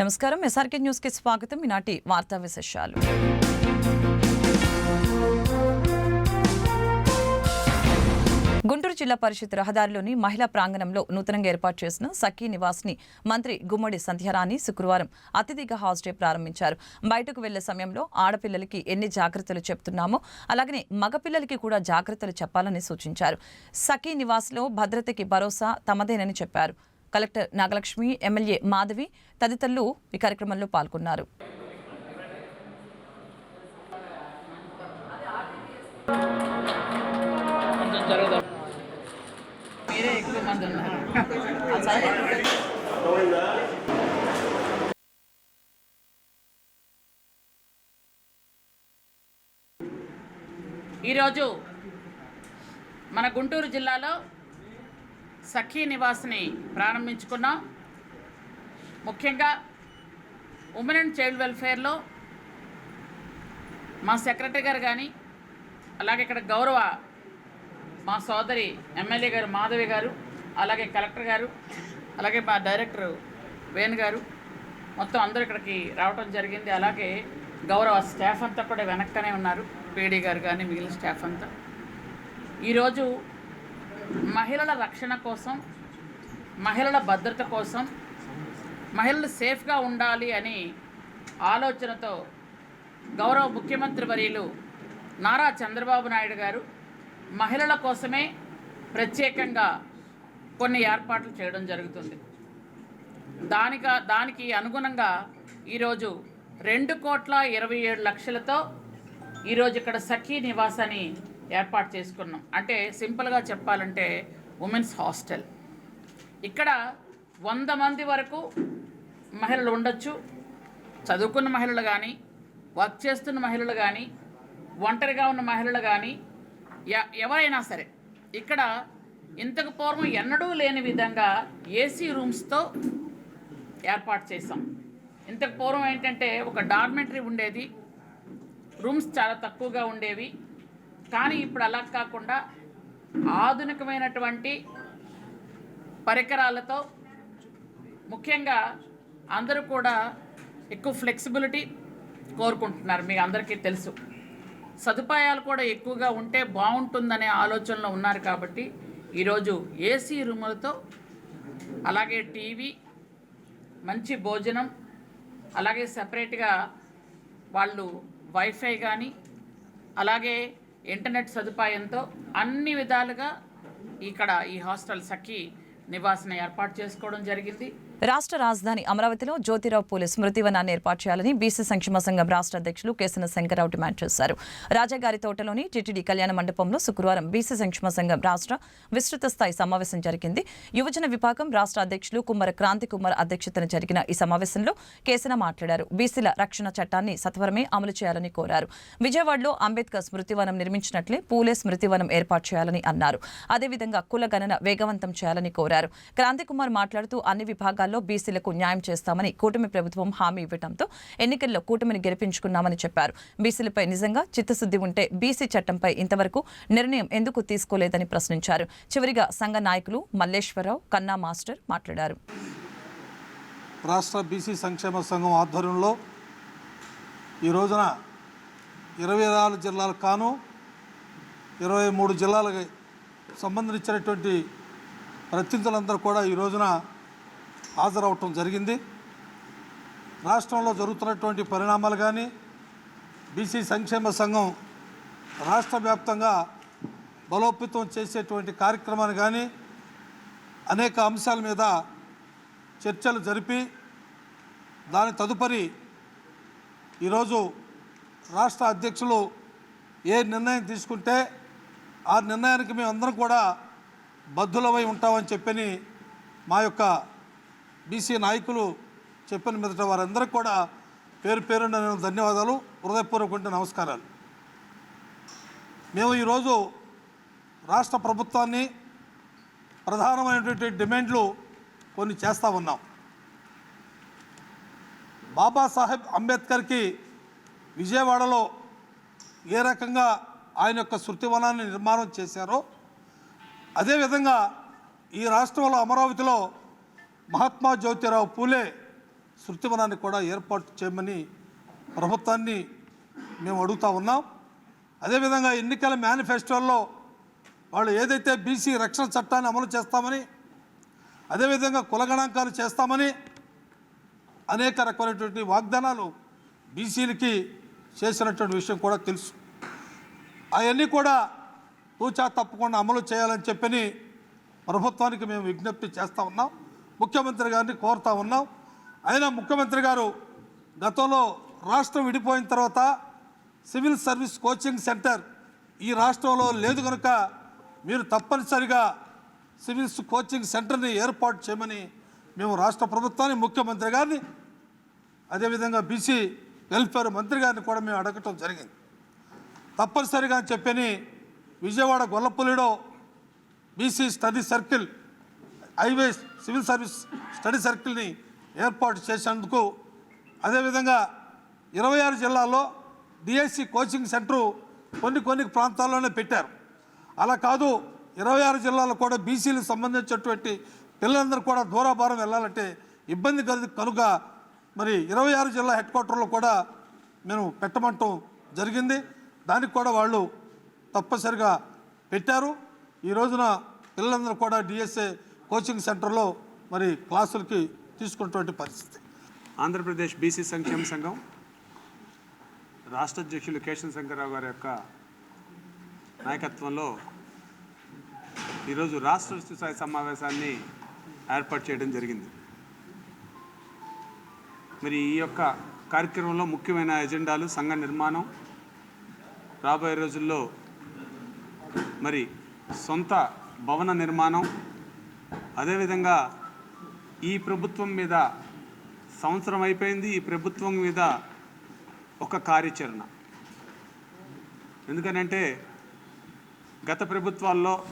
నమస్కారం. ఎస్ఆర్కే న్యూస్కి స్వాగతం. ఈనాటి వార్తా విశేషాలు. గుంటూరు జిల్లా పరిషత్ రహదారిలోని మహిళా ప్రాంగణంలో నూతనంగా ఏర్పాటు చేసిన సఖీ నివాస్ని మంత్రి గుమ్మడి సంధ్యారాణి శుక్రవారం అతిథిగా హాస్ డే ప్రారంభించారు. బయటకు వెళ్ళే సమయంలో ఆడపిల్లలకి ఎన్ని జాగ్రత్తలు చెప్తున్నామో అలాగనే మగపిల్లలకి కూడా జాగ్రత్తలు చెప్పాలని సూచించారు. సఖీ నివాస్లో భద్రతకి భరోసా తమదేనని చెప్పారు. కలెక్టర్ నాగలక్ష్మి ఎమ్మెల్యే మాధవి తదితరులు ఈ కార్యక్రమంలో పాల్గొన్నారు. మీరే ఎక్కువ మంది ఉన్నారు ఈరోజు మన గుంటూరు జిల్లాలో సఖీ నివాస్ని ప్రారంభించుకున్నాం. ముఖ్యంగా ఉమెన్ అండ్ చైల్డ్ వెల్ఫేర్లో మా సెక్రటరీ గారు కానీ అలాగే ఇక్కడ గౌరవ మా సోదరి ఎమ్మెల్యే గారు మాధవి గారు అలాగే కలెక్టర్ గారు అలాగే మా డైరెక్టర్ వేణు గారు మొత్తం అందరూ ఇక్కడికి రావడం జరిగింది. అలాగే గౌరవ స్టాఫ్ అంతా కూడా వెనక్కనే ఉన్నారు. పీడీ గారు కానీ మిగిలిన స్టాఫ్ అంతా. ఈరోజు మహిళల రక్షణ కోసం మహిళల భద్రత కోసం మహిళలు సేఫ్గా ఉండాలి అని ఆలోచనతో గౌరవ ముఖ్యమంత్రి వర్యులు నారా చంద్రబాబు నాయుడు గారు మహిళల కోసమే ప్రత్యేకంగా కొన్ని ఏర్పాట్లు చేయడం జరుగుతుంది. దానిక దానికి అనుగుణంగా ఈరోజు రెండు కోట్ల ఇరవై ఏడు లక్షలతో ఈరోజు ఇక్కడ సఖీ నివాసాన్ని ఏర్పాటు చేసుకున్నాం. అంటే సింపుల్గా చెప్పాలంటే ఉమెన్స్ హాస్టల్. ఇక్కడ వంద మంది వరకు మహిళలు ఉండొచ్చు. చదువుకున్న మహిళలు కానీ వర్క్ చేస్తున్న మహిళలు కానీ ఒంటరిగా ఉన్న మహిళలు కానీ ఎ- ఎవరైనా సరే ఇక్కడ ఇంతకు పూర్వం ఎన్నడూ లేని విధంగా ఏసీ రూమ్స్తో ఏర్పాటు చేసాం ఇంతకు పూర్వం ఏంటంటే ఒక డార్మెంటరీ ఉండేది. రూమ్స్ చాలా తక్కువగా ఉండేవి. కానీ ఇప్పుడు అలా కాకుండా ఆధునికమైనటువంటి పరికరాలతో ముఖ్యంగా అందరూ కూడా ఎక్కువ ఫ్లెక్సిబిలిటీ కోరుకుంటున్నారు మీకు అందరికీ తెలుసు. సదుపాయాలు కూడా ఎక్కువగా ఉంటే బాగుంటుందనే ఆలోచనలో ఉన్నారు కాబట్టి ఈరోజు ఏసీ రూములతో అలాగే టీవీ మంచి భోజనం అలాగే సపరేట్గా వాళ్ళు వైఫై కానీ అలాగే ఇంటర్నెట్ సదుపాయంతో అన్ని విధాలుగా ఇక్కడ ఈ హాస్టల్ సఖి నివాసన ఏర్పాటు చేసుకోవడం జరిగింది. రాష్ట్ర రాజధాని అమరావతిలో జ్యోతిరావు పూలే స్మృతివనాన్ని ఏర్పాటు చేయాలని బీసీ సంక్షేమ సంఘం రాష్ట్ర అధ్యక్షులు కేసన శంకరరావు డిమాండ్ చేశారు. రాజాగారి తోటలోని టిటిడి కళ్యాణ మండపంలో శుక్రవారం బీసీ సంక్షేమ సంఘం రాష్ట్ర విస్తృత స్థాయి సమావేశం జరిగింది. యువజన విభాగం రాష్ట్ర అధ్యక్షులు కుమ్మర క్రాంతి కుమార్ అధ్యక్షతన జరిగిన ఈ సమావేశంలో కేసన మాట్లాడారు. బీసీల రక్షణ చట్టాన్ని సత్వరమే అమలు చేయాలని కోరారు. విజయవాడలో అంబేద్కర్ స్మృతివనం నిర్మించినట్లే పూలే స్మృతివనం ఏర్పాటు చేయాలని అన్నారు. అదేవిధంగా కుల గణన వేగవంతం చేయాలని కోరారు. క్రాంతి కుమార్ మాట్లాడుతూ అన్ని విభాగాల్లో బీసీలకు న్యాయం చేస్తామని కూటమి ప్రభుత్వం హామీ ఇవ్వడంతో ఎన్నికల్లో కూటమిని గెలిపించుకున్నామని చెప్పారు. బీసీలపై నిజంగా చిత్తశుద్ధి ఉంటే బీసీ చట్టంపై ఇంతవరకు నిర్ణయం ఎందుకు తీసుకోలేదని ప్రశ్నించారు. చివరిగా సంఘ నాయకులు మల్లేశ్వరరావు కన్నా మాస్టర్ మాట్లాడారు. రాష్ట్ర బీసీ సంక్షేమ సంఘం ఆధ్వర్యంలో ఈ రోజున ఇరవై ఆరు జిల్లాలకు కాను ఇరవై మూడు జిల్లాలకు సంబంధించినటువంటి ప్రతినిధులందరూ కూడా ఈ రోజున హాజరవటం జరిగింది. రాష్ట్రంలో జరుగుతున్నటువంటి పరిణామాలు కానీ బీసీ సంక్షేమ సంఘం రాష్ట్ర వ్యాప్తంగా బలోపేతం చేసేటువంటి కార్యక్రమాన్ని కానీ అనేక అంశాల మీద చర్చలు జరిపి దాని తదుపరి ఈరోజు రాష్ట్ర అధ్యక్షులు ఏ నిర్ణయం తీసుకుంటే ఆ నిర్ణయానికి మేమందరం కూడా బద్ధులమై ఉంటామని చెప్పని మా యొక్క బీసీ నాయకులు చెప్పిన మీదట వారందరికీ కూడా పేరు పేరున నేను ధన్యవాదాలు హృదయపూర్వక నమస్కారాలు. మేము ఈరోజు రాష్ట్ర ప్రభుత్వాన్ని ప్రధానమైనటువంటి డిమాండ్లు కొన్ని చేస్తూ ఉన్నాం. బాబాసాహెబ్ అంబేద్కర్కి విజయవాడలో ఏ రకంగా ఆయన యొక్క శృతివనాన్ని నిర్మాణం చేశారో అదేవిధంగా ఈ రాష్ట్రంలో అమరావతిలో మహాత్మా జ్యోతిరావు పూలే శృతివనాన్ని కూడా ఏర్పాటు చేయమని ప్రభుత్వాన్ని మేము అడుగుతా ఉన్నాం. అదేవిధంగా ఎన్నికల మేనిఫెస్టోల్లో వాళ్ళు ఏదైతే బీసీ రక్షణ చట్టాన్ని అమలు చేస్తామని అదేవిధంగా కులగణాంకాలు చేస్తామని అనేక రకమైనటువంటి వాగ్దానాలు బీసీలకి చేసినటువంటి విషయం కూడా తెలుసు. అవన్నీ కూడా తూచా తప్పకుండా అమలు చేయాలని చెప్పని ప్రభుత్వానికి మేము విజ్ఞప్తి చేస్తూ ఉన్నాం. ముఖ్యమంత్రి గారిని కోరుతా ఉన్నాం. అయినా ముఖ్యమంత్రి గారు గతంలో రాష్ట్రం విడిపోయిన తర్వాత సివిల్ సర్వీస్ కోచింగ్ సెంటర్ ఈ రాష్ట్రంలో లేదు కనుక మీరు తప్పనిసరిగా సివిల్స్ కోచింగ్ సెంటర్ని ఏర్పాటు చేయమని మేము రాష్ట్ర ప్రభుత్వాన్ని ముఖ్యమంత్రి గారిని అదేవిధంగా బీసీ వెల్ఫేర్ మంత్రి గారిని కూడా మేము అడగటం జరిగింది. తప్పనిసరిగా అని చెప్పని Vijayawada గొల్లపల్లిలో BC study circle highways civil service study సర్కిల్ని ఏర్పాటు చేసేందుకు అదేవిధంగా ఇరవై ఆరు జిల్లాల్లో డిఎస్సి కోచింగ్ సెంటరు కొన్ని కొన్ని ప్రాంతాల్లోనే పెట్టారు. అలా కాదు ఇరవై ఆరు జిల్లాలో కూడా బీసీలకు సంబంధించినటువంటి పిల్లలందరూ కూడా దూరాభారం వెళ్ళాలంటే ఇబ్బంది కలిగి కనుక మరి ఇరవై ఆరు జిల్లా హెడ్ క్వార్టర్లో కూడా మేము పెట్టమంటం జరిగింది. దానికి కూడా వాళ్ళు తప్పనిసరిగా పెట్టారు. ఈ రోజున పిల్లలందరూ కూడా డిఎస్ఏ కోచింగ్ సెంటర్లో మరి క్లాసులకి తీసుకున్నటువంటి పరిస్థితి. ఆంధ్రప్రదేశ్ బీసీ సంక్షేమ సంఘం రాష్ట్ర అధ్యక్షులు కేశవ శంకర్రావు గారి యొక్క నాయకత్వంలో ఈరోజు రాష్ట్ర స్థాయి సమావేశాన్ని ఏర్పాటు చేయడం జరిగింది. మరి ఈ యొక్క కార్యక్రమంలో ముఖ్యమైన ఎజెండాలు సంఘ నిర్మాణం రాబోయే రోజుల్లో మరి సొంత భవన నిర్మాణం అదేవిధంగా ఈ ప్రభుత్వం మీద సంవత్సరం అయిపోయింది ఈ ప్రభుత్వం మీద ఒక కార్యాచరణ. ఎందుకనంటే గత ప్రభుత్వాల్లో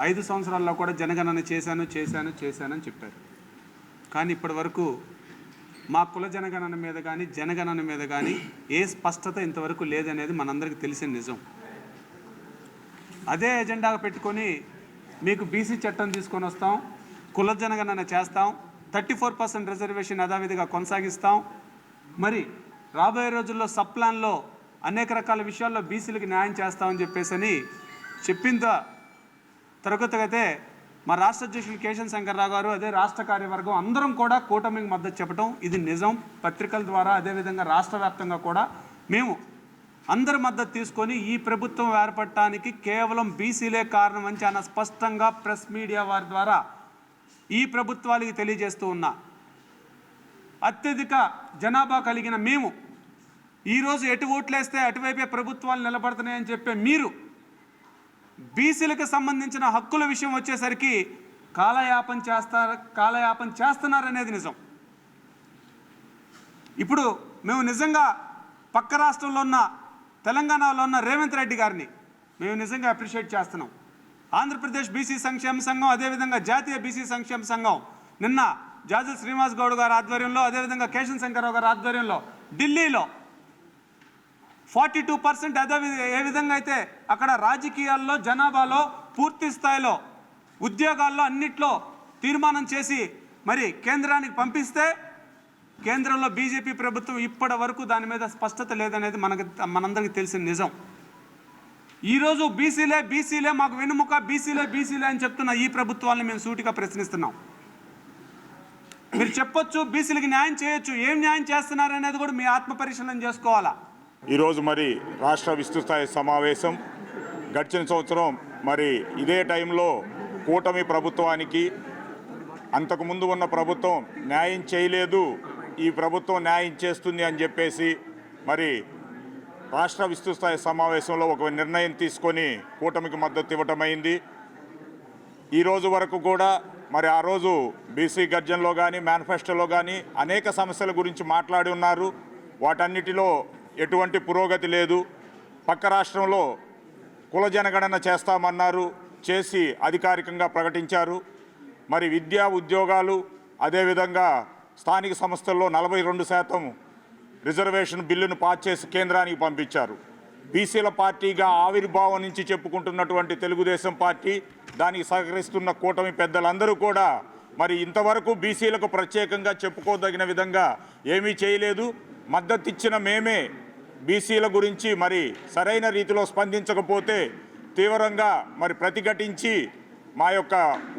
ఐదు సంవత్సరాల్లో కూడా జనగణన చేశాను చేశాను చేశానని చెప్పారు. కానీ ఇప్పటి వరకు మా కుల జనగణన మీద కానీ జనగణన మీద కానీ ఏ స్పష్టత ఇంతవరకు లేదనేది మనందరికీ తెలిసిన నిజం. అదే ఎజెండాగా పెట్టుకొని మీకు బీసీ చట్టం తీసుకొని వస్తాం కుల జనగణన చేస్తాం థర్టీ ఫోర్ పర్సెంట్ రిజర్వేషన్ యథావిధిగా కొనసాగిస్తాం. మరి రాబోయే రోజుల్లో సబ్ ప్లాన్లో అనేక రకాల విషయాల్లో బీసీలకు న్యాయం చేస్తామని చెప్పేసి అని చెప్పింత తరగతిగతే మా రాష్ట్ర అధ్యక్షులు కేశవ శంకర్రావు గారు అదే రాష్ట్ర కార్యవర్గం అందరం కూడా కూటమికి మద్దతు చెప్పడం ఇది నిజం. పత్రికల ద్వారా అదేవిధంగా రాష్ట్ర వ్యాప్తంగా కూడా మేము అందరి మద్దతు తీసుకొని ఈ ప్రభుత్వం ఏర్పడటానికి కేవలం బీసీలే కారణం అని చాలా స్పష్టంగా ప్రెస్ మీడియా వారి ద్వారా ఈ ప్రభుత్వాలకి తెలియజేస్తూ ఉన్నా. అత్యధిక జనాభా కలిగిన మేము ఈరోజు ఎటు ఓట్లేస్తే అటువైపే ప్రభుత్వాలు నిలబడుతున్నాయని చెప్పే మీరు బీసీలకు సంబంధించిన హక్కుల విషయం వచ్చేసరికి కాలయాపన చేస్తారు కాలయాపన చేస్తున్నారనేది నిజం. ఇప్పుడు మేము నిజంగా పక్క రాష్ట్రంలో ఉన్న తెలంగాణలో ఉన్న రేవంత్ రెడ్డి గారిని మేము నిజంగా అప్రిషియేట్ చేస్తున్నాం. ఆంధ్రప్రదేశ్ బీసీ సంక్షేమ సంఘం అదేవిధంగా జాతీయ బీసీ సంక్షేమ సంఘం నిన్న జాజుల శ్రీనివాస్ గౌడ్ గారి ఆధ్వర్యంలో అదేవిధంగా కేశన్ శంకర్రావు గారి ఆధ్వర్యంలో ఢిల్లీలో ఫార్టీ టూ పర్సెంట్ అదే ఏ విధంగా అయితే అక్కడ రాజకీయాల్లో జనాభాలో పూర్తి స్థాయిలో ఉద్యోగాల్లో అన్నిట్లో తీర్మానం చేసి మరి కేంద్రానికి పంపిస్తే కేంద్రంలో బీజేపీ ప్రభుత్వం ఇప్పటి వరకు దాని మీద స్పష్టత లేదనేది మనకు మనందరికీ తెలిసిన నిజం. ఈరోజు బీసీలే బీసీలే మాకు వెనుముక బీసీలే బీసీలే అని చెప్తున్న ఈ ప్రభుత్వాన్ని మేము సూటిగా ప్రశ్నిస్తున్నాం. మీరు చెప్పొచ్చు బీసీలకి న్యాయం చేయొచ్చు ఏం న్యాయం చేస్తున్నారనేది కూడా మీ ఆత్మ పరిశీలన చేసుకోవాలా? ఈరోజు మరి రాష్ట్ర విస్తృతస్థాయి సమావేశం గడిచిన సంవత్సరం మరి ఇదే టైంలో కూటమి ప్రభుత్వానికి అంతకుముందు ఉన్న ప్రభుత్వం న్యాయం చేయలేదు ఈ ప్రభుత్వం న్యాయం చేస్తుంది అని చెప్పేసి మరి రాష్ట్ర విస్తృతస్థాయి సమావేశంలో ఒక నిర్ణయం తీసుకొని కూటమికి మద్దతు ఇవ్వటమైంది. ఈ రోజు వరకు కూడా మరి ఆ రోజు బీసీ గర్జన్లో కానీ మేనిఫెస్టోలో కానీ అనేక సమస్యల గురించి మాట్లాడి ఉన్నారు. వాటన్నిటిలో ఎటువంటి పురోగతి లేదు. పక్క రాష్ట్రంలో కుల జనగణన చేస్తామన్నారు. చేసి అధికారికంగా ప్రకటించారు. మరి విద్యా ఉద్యోగాలు అదేవిధంగా స్థానిక సంస్థల్లో నలభై రెండు శాతం రిజర్వేషన్ బిల్లును పాస్ చేసి కేంద్రానికి పంపించారు. బీసీల పార్టీగా ఆవిర్భావం నుంచి చెప్పుకుంటున్నటువంటి తెలుగుదేశం పార్టీ దానికి సహకరిస్తున్న కూటమి పెద్దలందరూ కూడా మరి ఇంతవరకు బీసీలకు ప్రత్యేకంగా చెప్పుకోదగిన విధంగా ఏమీ చేయలేదు. మద్దతు ఇచ్చిన మేమే బీసీల గురించి మరి సరైన రీతిలో స్పందించకపోతే తీవ్రంగా మరి ప్రతిఘటించి మా యొక్క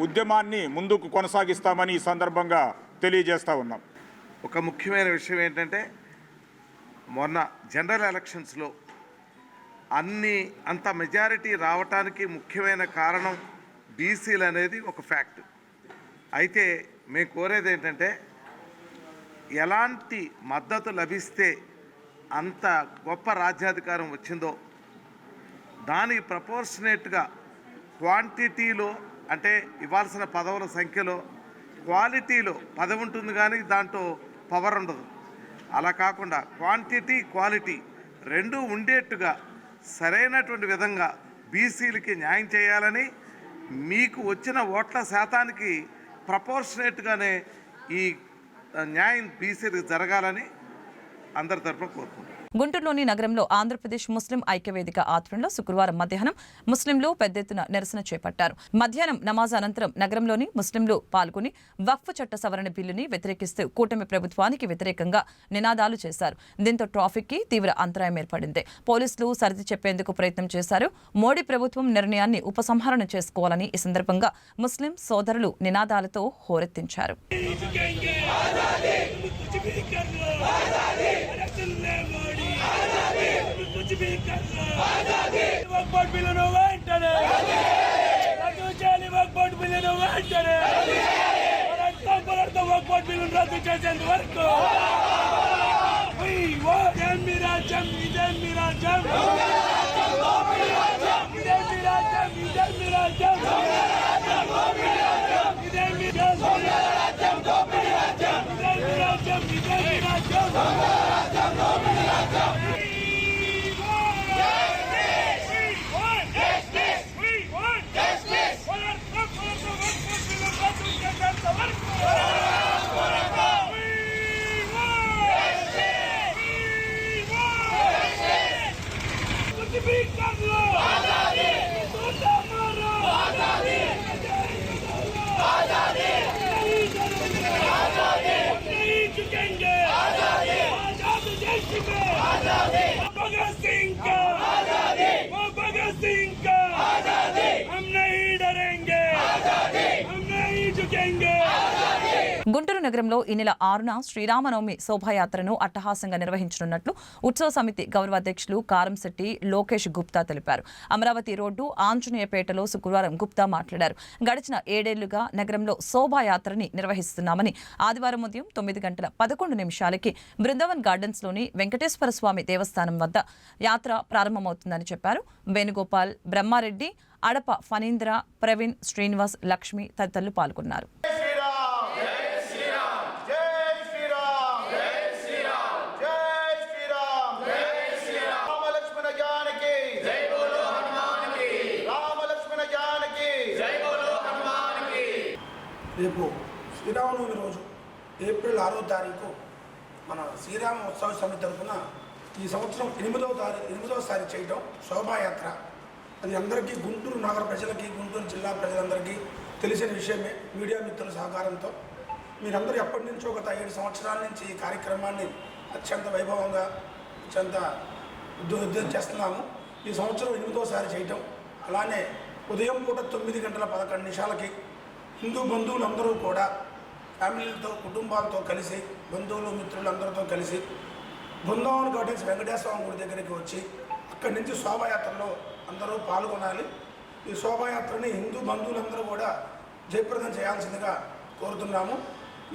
ఉద్యమాన్ని ముందుకు కొనసాగిస్తామని ఈ సందర్భంగా తెలియజేస్తూ ఉన్నాం. ఒక ముఖ్యమైన విషయం ఏంటంటే మొన్న జనరల్ ఎలక్షన్స్లో అన్ని అంత మెజారిటీ రావటానికి ముఖ్యమైన కారణం బీసీలు అనేది ఒక ఫ్యాక్ట్. అయితే మేము కోరేది ఏంటంటే ఎలాంటి మద్దతు లభిస్తే అంత గొప్ప రాజ్యాధికారం వచ్చిందో దానికి ప్రపోర్షనేట్గా క్వాంటిటీలో అంటే ఇవ్వాల్సిన పదవుల సంఖ్యలో క్వాలిటీలో పదవి ఉంటుంది కానీ దాంట్లో పవర్ ఉండదు. అలా కాకుండా క్వాంటిటీ క్వాలిటీ రెండూ ఉండేట్టుగా సరైనటువంటి విధంగా బీసీలకి న్యాయం చేయాలని మీకు వచ్చిన ఓట్ల శాతానికి ప్రపోర్షనేట్గానే ఈ న్యాయం బీసీలకు జరగాలని అందరి తరఫున కోరుకుంటున్నాను గుంటూరులోని నగరంలో ఆంధ్రప్రదేశ్ ముస్లిం ఐక్యవేదిక ఆధ్వర్యంలో శుక్రవారం మధ్యాహ్నం ముస్లింలు పెద్ద ఎత్తున నిరసన చేపట్టారు. మధ్యాహ్నం నమాజ్ అనంతరం నగరంలోని ముస్లింలు పాల్గొని వక్ఫ్ చట్ట సవరణ బిల్లుని వ్యతిరేకిస్తూ కూటమి ప్రభుత్వానికి వ్యతిరేకంగా నినాదాలు చేశారు. దీంతో ట్రాఫిక్కి తీవ్ర అంతరాయం ఏర్పడింది. పోలీసులు సరిది చెప్పేందుకు ప్రయత్నం చేశారు. మోడీ ప్రభుత్వం నిర్ణయాన్ని ఉపసంహరణ చేసుకోవాలని ఈ సందర్భంగా ముస్లిం సోదరులు నినాదాలతో హోరెత్తించారు. బోర్డు బిల్లును వెంటనే. రద్దు చేయాలి వక్బోర్డు బిల్లును వెంటనే. పోరాడతాం పోరాడతాం వక్బోర్డు బిల్లును రద్దు చేసేంత వరకు. రాజ్యం? ఇదేమి రాజ్యం? గుంటూరు ఈ నెల ఆరున శ్రీరామనవమి శోభాయాత్రను అట్టహాసంగా నిర్వహించనున్నట్లు ఉత్సవ సమితి గౌరవ అధ్యక్షులు కారంశెట్టి లోకేష్ గుప్తా తెలిపారు. అమరావతి రోడ్డు ఆంజనేయపేటలో శుక్రవారం గుప్తా మాట్లాడారు. గడిచిన ఏడేళ్ళుగా నగరంలో శోభాయాత్రని నిర్వహిస్తున్నామని ఆదివారం ఉదయం తొమ్మిది గంటల పదకొండు నిమిషాలకి బృందావన్ గార్డెన్స్లోని వెంకటేశ్వర స్వామి దేవస్థానం వద్ద యాత్ర ప్రారంభమవుతుందని చెప్పారు. వేణుగోపాల్ బ్రహ్మారెడ్డి అడప ఫణీంద్ర ప్రవీణ్ శ్రీనివాస్ లక్ష్మి తదితరులు పాల్గొన్నారు. రేపు శ్రీరామనవమి రోజు ఏప్రిల్ ఆరో తారీఖు మన శ్రీరామ ఉత్సవ సమితి తరఫున ఈ సంవత్సరం ఎనిమిదవ తారీఖు ఎనిమిదవసారి చేయడం శోభాయాత్ర. అది అందరికీ గుంటూరు నగర ప్రజలకి గుంటూరు జిల్లా ప్రజలందరికీ తెలిసిన విషయమే మీడియా మిత్రుల సహకారంతో. మీరందరూ ఎప్పటి నుంచో గత ఏడు సంవత్సరాల నుంచి ఈ కార్యక్రమాన్ని అత్యంత వైభవంగా అత్యంత ఉద్యోగం చేస్తున్నాము. ఈ సంవత్సరం ఎనిమిదోసారి చేయటం అలానే ఉదయం పూట తొమ్మిది గంటల పదకొండు నిమిషాలకి హిందూ బంధువులందరూ కూడా ఫ్యామిలీలతో కుటుంబాలతో కలిసి బంధువులు మిత్రులందరితో కలిసి బృందావన్ గార్డెన్స్ వెంకటేశ్వర స్వామి గుడి దగ్గరికి వచ్చి అక్కడి నుంచి శోభాయాత్రలో అందరూ పాల్గొనాలి. ఈ శోభాయాత్రని హిందూ బంధువులందరూ కూడా జయప్రదం చేయాల్సిందిగా కోరుతున్నాము.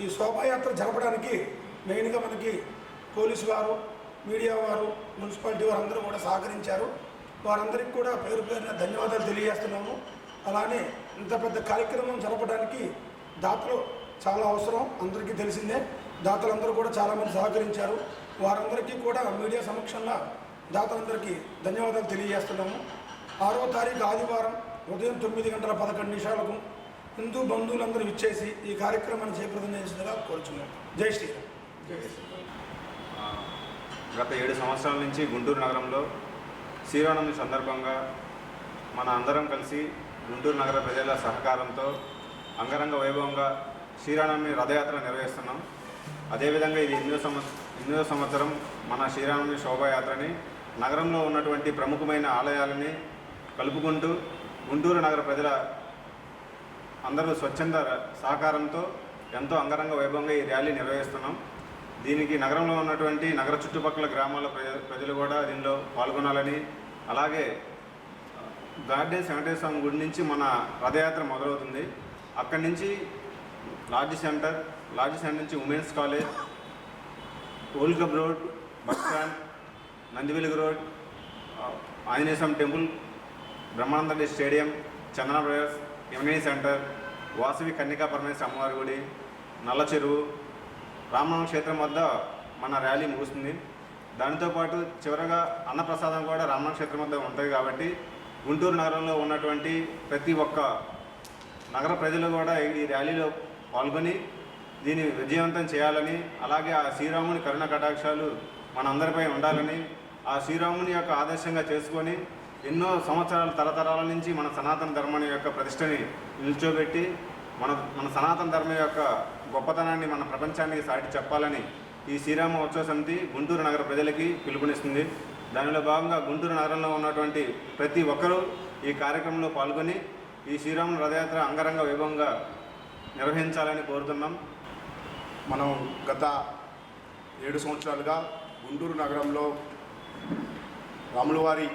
ఈ శోభాయాత్ర జరపడానికి మెయిన్గా మనకి పోలీసు వారు మీడియా వారు మున్సిపాలిటీ వారు అందరూ కూడా సహకరించారు. వారందరికీ కూడా పేరు పేరున ధన్యవాదాలు తెలియజేస్తున్నాము. అలానే ఇంత పెద్ద కార్యక్రమం జరపడానికి దాతలు చాలా అవసరం. అందరికీ తెలిసిందే దాతలందరూ కూడా చాలామంది సహకరించారు. వారందరికీ కూడా మీడియా సమక్షంలో దాతలందరికీ ధన్యవాదాలు తెలియజేస్తున్నాము. ఆరో తారీఖు ఆదివారం ఉదయం తొమ్మిది గంటల పదకొండు నిమిషాలకు హిందూ బంధువులందరూ ఇచ్చేసి ఈ కార్యక్రమాన్ని జయప్రదం చేసిందిగా కోరుచున్నాం. జై శ్రీరామ్. గత ఏడు సంవత్సరాల నుంచి గుంటూరు నగరంలో శ్రీరామనవమి సందర్భంగా మన అందరం కలిసి గుంటూరు నగర ప్రజల సహకారంతో అంగరంగ వైభవంగా శ్రీరామనవమి రథయాత్ర నిర్వహిస్తున్నాం. అదేవిధంగా ఇది ఎనిమిదో సంవత్సరం ఎనిమిదో సంవత్సరం మన శ్రీరామనవమి శోభాయాత్రని నగరంలో ఉన్నటువంటి ప్రముఖమైన ఆలయాలని కలుపుకుంటూ గుంటూరు నగర ప్రజల అందరూ స్వచ్ఛంద సహకారంతో ఎంతో అంగరంగ వైభవంగా ఈ ర్యాలీ నిర్వహిస్తున్నాం. దీనికి నగరంలో ఉన్నటువంటి నగర చుట్టుపక్కల గ్రామాల ప్రజ ప్రజలు కూడా దీనిలో పాల్గొనాలని అలాగే గార్డెన్స్ వెంకటేశ్వర స్వామి గుడి నుంచి మన రథయాత్ర మొదలవుతుంది. అక్కడి నుంచి లాడ్జ్ సెంటర్ లాడ్జ్ సెంటర్ నుంచి women's college old club road bus stand Nandivelugu road Anjaneya Swamy temple Brahmananda stadium Chandana brothers ఎమ్యూనిటీ centre Vasavi Kanyaka Parameswari అమ్మవారి గుడి నల్ల చెరువు రామనామ క్షేత్రం వద్ద మన ర్యాలీ ముగుస్తుంది. దానితో పాటు చివరగా అన్నప్రసాదం కూడా రామనామ క్షేత్రం వద్ద ఉంటుంది కాబట్టి గుంటూరు నగరంలో ఉన్నటువంటి ప్రతి ఒక్క నగర ప్రజలు కూడా ఈ ర్యాలీలో పాల్గొని దీన్ని విజయవంతం చేయాలని అలాగే ఆ శ్రీరాముని కరుణ కటాక్షాలు మనందరిపై ఉండాలని ఆ శ్రీరాముని యొక్క ఆదర్శంగా చేసుకొని ఎన్నో సంవత్సరాల తరతరాల నుంచి మన సనాతన ధర్మం యొక్క ప్రతిష్టని నిల్చోబెట్టి మన మన సనాతన ధర్మం యొక్క గొప్పతనాన్ని మన ప్రపంచానికి సాటి చెప్పాలని ఈ శ్రీరామ ఉత్సవ సమితి గుంటూరు నగర ప్రజలకి పిలుపునిస్తుంది. దానిలో భాగంగా గుంటూరు నగరంలో ఉన్నటువంటి ప్రతి ఒక్కరూ ఈ కార్యక్రమంలో పాల్గొని ఈ శ్రీరాముల రథయాత్ర అంగరంగ వైభవంగా నిర్వహించాలని కోరుతున్నాం. మనం గత ఏడు సంవత్సరాలుగా గుంటూరు నగరంలో రాములవారి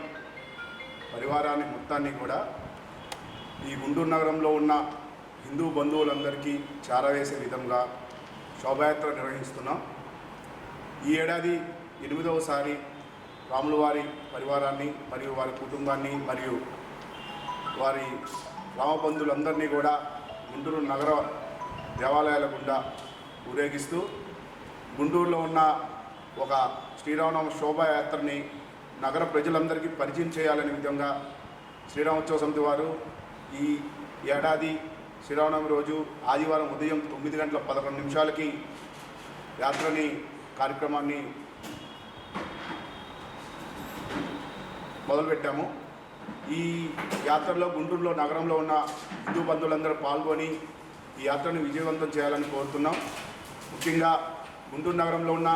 పరివారాన్ని మొత్తాన్ని కూడా ఈ గుంటూరు నగరంలో ఉన్న హిందూ బంధువులందరికీ చేరవేసే విధంగా శోభాయాత్ర నిర్వహిస్తున్నాం. ఈ ఏడాది ఎనిమిదవసారి రాములవారి పరివారాన్ని మరియు వారి కుటుంబాన్ని మరియు వారి రామబంధువులందరినీ కూడా గుంటూరు నగర దేవాలయాల గుండా ఊరేగిస్తూ గుంటూరులో ఉన్న ఒక శ్రీరామనవమి శోభాయాత్రని నగర ప్రజలందరికీ పరిచయం చేయాలనే విధంగా శ్రీరామోత్సవ సమితి వారు ఈ ఏడాది శ్రీరామనవమి రోజు ఆదివారం ఉదయం తొమ్మిది గంటల పదకొండు నిమిషాలకి యాత్రని కార్యక్రమాన్ని మొదలుపెట్టాము. ఈ యాత్రలో గుంటూరులో నగరంలో ఉన్న హిందూ బంధువులందరూ పాల్గొని ఈ యాత్రను విజయవంతం చేయాలని కోరుతున్నాం. ముఖ్యంగా గుంటూరు నగరంలో ఉన్న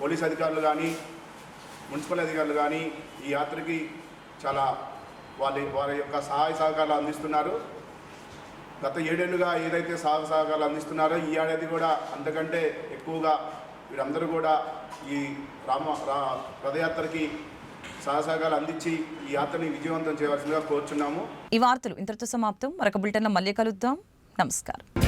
పోలీస్ అధికారులు కానీ మున్సిపల్ అధికారులు కానీ ఈ యాత్రకి చాలా వాళ్ళ వారి యొక్క సహాయ సహకారాలు అందిస్తున్నారు. గత ఏడేళ్ళుగా ఏదైతే సహాయ సహకారాలు అందిస్తున్నారో ఈ ఏడాది కూడా అంతకంటే ఎక్కువగా వీరందరూ కూడా ఈ రామ రా రథయాత్రకి సహసాగాలు అందించి ఈ యాత్రని విజయవంతం చేయవలసిందిగా కోరుచున్నాము. ఈ వార్తలు ఇంతటితో సమాప్తం. మరొక బులెటిన్లో మళ్ళీ కలుద్దాం. నమస్కారం.